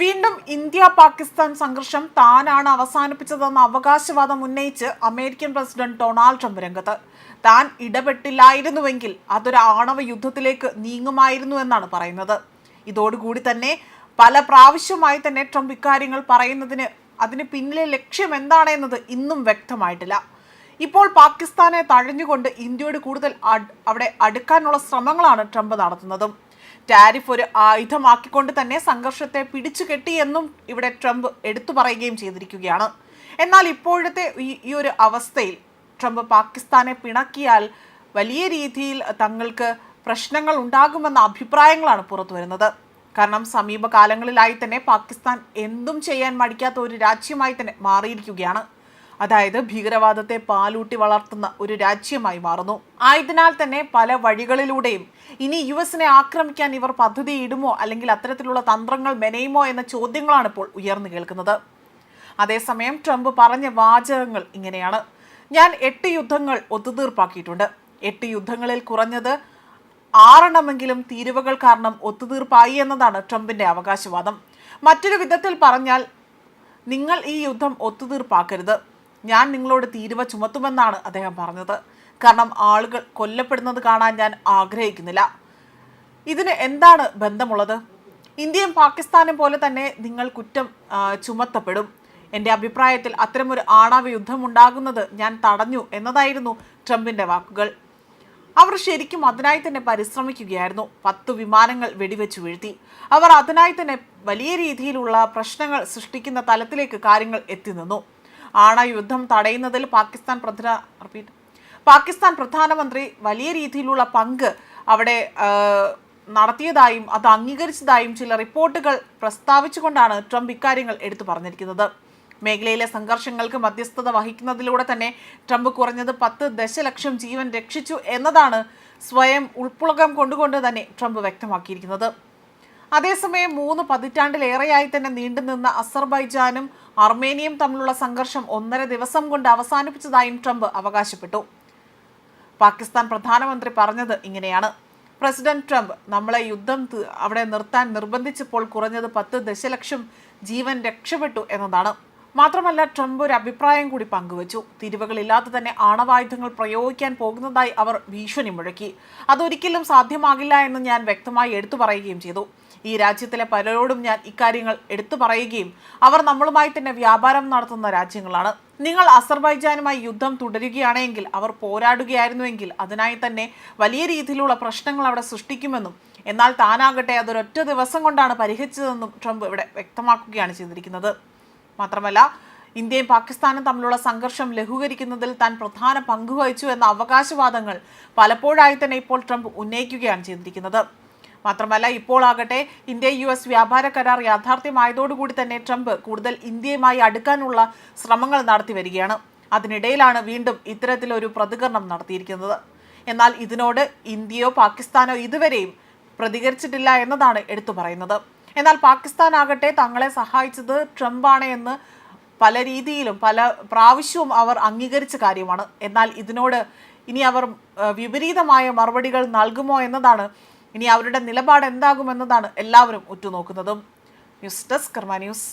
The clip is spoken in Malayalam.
വീണ്ടും ഇന്ത്യ പാകിസ്ഥാൻ സംഘർഷം താനാണ് അവസാനിപ്പിച്ചതെന്ന അവകാശവാദം ഉന്നയിച്ച് അമേരിക്കൻ പ്രസിഡന്റ് ഡൊണാൾഡ് ട്രംപ് രംഗത്ത്. താൻ ഇടപെട്ടില്ലായിരുന്നുവെങ്കിൽ അതൊരു ആണവ യുദ്ധത്തിലേക്ക് നീങ്ങുമായിരുന്നു എന്നാണ് പറയുന്നത്. ഇതോടുകൂടി തന്നെ പല പ്രാവശ്യമായി തന്നെ ട്രംപ് ഇക്കാര്യങ്ങൾ പറയുന്നതിന് അതിന് പിന്നിലെ ലക്ഷ്യം എന്താണെന്നത് ഇന്നും വ്യക്തമായിട്ടില്ല. ഇപ്പോൾ പാകിസ്ഥാനെ തഴഞ്ഞുകൊണ്ട് ഇന്ത്യയോട് കൂടുതൽ അവിടെ അടുക്കാനുള്ള ശ്രമങ്ങളാണ് ട്രംപ് നടത്തുന്നതും. ടാരിഫ് ഒരു ആയുധമാക്കിക്കൊണ്ട് തന്നെ സംഘർഷത്തെ പിടിച്ചു കെട്ടിയെന്നും ഇവിടെ ട്രംപ് എടുത്തു പറയുകയും ചെയ്തിരിക്കുകയാണ്. എന്നാൽ ഇപ്പോഴത്തെ ഈ ഒരു അവസ്ഥയിൽ ട്രംപ് പാകിസ്ഥാനെ പിണക്കിയാൽ വലിയ രീതിയിൽ തങ്ങൾക്ക് പ്രശ്നങ്ങൾ ഉണ്ടാകുമെന്ന അഭിപ്രായങ്ങളാണ് പുറത്തു വരുന്നത്. കാരണം സമീപകാലങ്ങളിലായി തന്നെ പാകിസ്ഥാൻ എന്തും ചെയ്യാൻ മടിക്കാത്ത ഒരു രാജ്യമായി തന്നെ മാറിയിരിക്കുകയാണ്. അതായത് ഭീകരവാദത്തെ പാലൂട്ടി വളർത്തുന്ന ഒരു രാജ്യമായി മാറുന്നു. ആയതിനാൽ തന്നെ പല വഴികളിലൂടെയും ഇനി യു എസിനെ ആക്രമിക്കാൻ ഇവർ പദ്ധതി ഇടുമോ അല്ലെങ്കിൽ അത്തരത്തിലുള്ള തന്ത്രങ്ങൾ മെനയുമോ എന്ന ചോദ്യങ്ങളാണ് ഇപ്പോൾ ഉയർന്നു കേൾക്കുന്നത്. അതേസമയം ട്രംപ് പറഞ്ഞ വാചകങ്ങൾ ഇങ്ങനെയാണ്. ഞാൻ എട്ട് യുദ്ധങ്ങൾ ഒത്തുതീർപ്പാക്കിയിട്ടുണ്ട്. എട്ട് യുദ്ധങ്ങളിൽ കുറഞ്ഞത് ആറെണ്ണമെങ്കിലും തീരുവകൾ കാരണം ഒത്തുതീർപ്പായി എന്നതാണ് ട്രംപിന്റെ അവകാശവാദം. മറ്റൊരു വിധത്തിൽ പറഞ്ഞാൽ നിങ്ങൾ ഈ യുദ്ധം ഒത്തുതീർപ്പാക്കരുത്. ഞാൻ നിങ്ങളോട് തീരുവ ചുമത്തുമെന്നാണ് അദ്ദേഹം പറഞ്ഞത്. കാരണം ആളുകൾ കൊല്ലപ്പെടുന്നത് കാണാൻ ഞാൻ ആഗ്രഹിക്കുന്നില്ല. ഇതിന് എന്താണ് ബന്ധമുള്ളത്? ഇന്ത്യയും പാകിസ്ഥാനും പോലെ തന്നെ നിങ്ങൾ കുറ്റം ചുമത്തപ്പെടും. എന്റെ അഭിപ്രായത്തിൽ അത്തരമൊരു ആണവ യുദ്ധം ഉണ്ടാകുന്നത് ഞാൻ തടഞ്ഞു എന്നതായിരുന്നു ട്രംപിന്റെ വാക്കുകൾ. അവർ ശരിക്കും അതിനായി തന്നെ പരിശ്രമിക്കുകയായിരുന്നു. പത്ത് വിമാനങ്ങൾ വെടിവെച്ചു വീഴ്ത്തി. അവർ അതിനായി തന്നെ വലിയ രീതിയിലുള്ള പ്രശ്നങ്ങൾ സൃഷ്ടിക്കുന്ന തലത്തിലേക്ക് കാര്യങ്ങൾ എത്തി ആണവ യുദ്ധം തടയുന്നതിൽ പാകിസ്ഥാൻ പ്രധാന റിപ്പീറ്റ്. പാകിസ്ഥാൻ പ്രധാനമന്ത്രി വലിയ രീതിയിലുള്ള പങ്ക് അവിടെ നടത്തിയതായും അത് അംഗീകരിച്ചതായും ചില റിപ്പോർട്ടുകൾ പ്രസ്താവിച്ചുകൊണ്ടാണ് ട്രംപ് ഇക്കാര്യങ്ങൾ എടുത്തു പറഞ്ഞിരിക്കുന്നത്. മേഖലയിലെ സംഘർഷങ്ങൾക്ക് മധ്യസ്ഥത വഹിക്കുന്നതിലൂടെ തന്നെ ട്രംപ് കുറഞ്ഞത് പത്ത് ദശലക്ഷം ജീവൻ രക്ഷിച്ചു എന്നതാണ് സ്വയം ഉൾപ്പുളകം കൊണ്ടുകൊണ്ട് തന്നെ ട്രംപ് വ്യക്തമാക്കിയിരിക്കുന്നത്. അതേസമയം മൂന്ന് പതിറ്റാണ്ടിലേറെയായി തന്നെ നീണ്ടുനിന്ന അസർബൈജാനും അർമേനിയയും തമ്മിലുള്ള സംഘർഷം ഒന്നര ദിവസം കൊണ്ട് അവസാനിപ്പിച്ചതായും ട്രംപ് അവകാശപ്പെട്ടു. പാകിസ്ഥാൻ പ്രധാനമന്ത്രി പറഞ്ഞത് ഇങ്ങനെയാണ്. പ്രസിഡന്റ് ട്രംപ് നമ്മളെ യുദ്ധം അവിടെ നിർത്താൻ നിർബന്ധിച്ചപ്പോൾ കുറഞ്ഞത് പത്ത് ദശലക്ഷം ജീവൻ രക്ഷപ്പെട്ടു എന്നതാണ്. മാത്രമല്ല ട്രംപ് ഒരു അഭിപ്രായം കൂടി പങ്കുവച്ചു. തിരിവുകളില്ലാതെ തന്നെ ആണവായുധങ്ങൾ പ്രയോഗിക്കാൻ പോകുന്നതായി അവർ ഭീഷണി മുഴക്കി. അതൊരിക്കലും സാധ്യമാകില്ല എന്ന് ഞാൻ വ്യക്തമായി എടുത്തു പറയുകയും ചെയ്തു. ഈ രാജ്യത്തിലെ പലരോടും ഞാൻ ഇക്കാര്യങ്ങൾ എടുത്തു പറയുകയും അവർ നമ്മളുമായി തന്നെ വ്യാപാരം നടത്തുന്ന രാജ്യങ്ങളാണ്. നിങ്ങൾ അസർബൈജാനുമായി യുദ്ധം തുടരുകയാണെങ്കിൽ അവർ പോരാടുകയായിരുന്നുവെങ്കിൽ അതിനായി തന്നെ വലിയ രീതിയിലുള്ള പ്രശ്നങ്ങൾ അവിടെ സൃഷ്ടിക്കുമെന്നും എന്നാൽ താനാകട്ടെ അതൊരൊറ്റ ദിവസം കൊണ്ടാണ് പരിഹരിച്ചതെന്നും ട്രംപ് ഇവിടെ വ്യക്തമാക്കുകയാണ് ചെയ്തിരിക്കുന്നത്. മാത്രമല്ല ഇന്ത്യയും പാകിസ്ഥാനും തമ്മിലുള്ള സംഘർഷം ലഘൂകരിക്കുന്നതിൽ താൻ പ്രധാന പങ്ക് വഹിച്ചു എന്ന അവകാശവാദങ്ങൾ പലപ്പോഴായി തന്നെ ഇപ്പോൾ ട്രംപ് ഉന്നയിക്കുകയാണ് ചെയ്തിരിക്കുന്നത്. മാത്രമല്ല ഇപ്പോൾ ആകട്ടെ ഇന്ത്യ യു എസ് വ്യാപാര കരാർ യാഥാർത്ഥ്യമായതോടുകൂടി തന്നെ ട്രംപ് കൂടുതൽ ഇന്ത്യയുമായി അടുക്കാനുള്ള ശ്രമങ്ങൾ നടത്തി വരികയാണ്. അതിനിടയിലാണ് വീണ്ടും ഇത്തരത്തിലൊരു പ്രതികരണം നടത്തിയിരിക്കുന്നത്. എന്നാൽ ഇതിനോട് ഇന്ത്യയോ പാകിസ്ഥാനോ ഇതുവരെയും പ്രതികരിച്ചിട്ടില്ല എന്നതാണ് എടുത്തു പറയുന്നത്. എന്നാൽ പാകിസ്ഥാൻ ആകട്ടെ തങ്ങളെ സഹായിച്ചത് ട്രംപാണ് എന്ന് പല രീതിയിലും പല പ്രാവശ്യവും അവർ അംഗീകരിച്ച കാര്യമാണ്. എന്നാൽ ഇതിനോട് ഇനി അവർ വിപരീതമായ മറുപടികൾ നൽകുമോ എന്നതാണ് ഇനി അവരുടെ നിലപാട് എന്താകുമെന്നതാണ് എല്ലാവരും ഉറ്റുനോക്കുന്നതും. News desk Karma news.